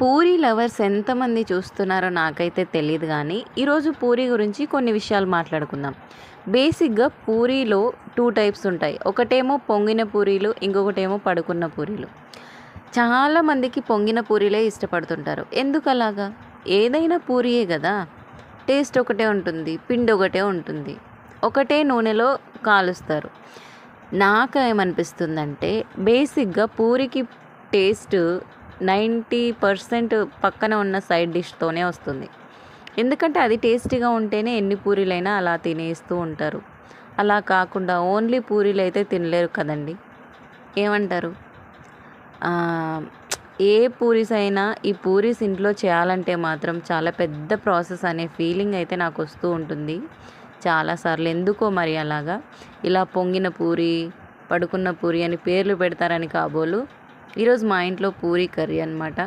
Puri lovers ఎంతమంది చూస్తున్నారో నాకైతే తెలియదు కానీ ఈరోజు పూరి గురించి కొన్ని విషయాలు మాట్లాడుకుందాం. బేసిక్గా పూరీలో టూ టైప్స్ ఉంటాయి. ఒకటేమో పొంగిన పూరీలు ఇంకొకటేమో పడుకున్న పూరీలు. చాలామందికి పొంగిన పూరీలే ఇష్టపడుతుంటారు. ఎందుకలాగా? ఏదైనా పూరియే కదా. టేస్ట్ ఒకటే ఉంటుంది పిండి ఒకటే ఉంటుంది. ఒకటే నూనెలో కాలుస్తారు. నాకు ఏమనిపిస్తుందంటే బేసిక్గా పూరికి టేస్ట్ నైంటీ పర్సెంట్ పక్కన ఉన్న సైడ్ డిష్తోనే వస్తుంది. ఎందుకంటే అది టేస్టీగా ఉంటేనే ఎన్ని పూరీలైనా అలా తినేస్తూ ఉంటారు. అలా కాకుండా ఓన్లీ పూరీలు అయితే తినలేరు కదండి. ఏమంటారు? ఏ పూరీస్ అయినా ఈ పూరీస్ ఇంట్లో చేయాలంటే మాత్రం చాలా పెద్ద ప్రాసెస్ అనే ఫీలింగ్ అయితే నాకు వస్తూ ఉంటుంది. చాలాసార్లు ఎందుకో మరి అలాగా ఇలా పొంగిన పూరి పడుకున్న పూరి అని పేర్లు పెడతారని కాబోలు ఈరోజు మా ఇంట్లో పూరి కర్రీ అనమాట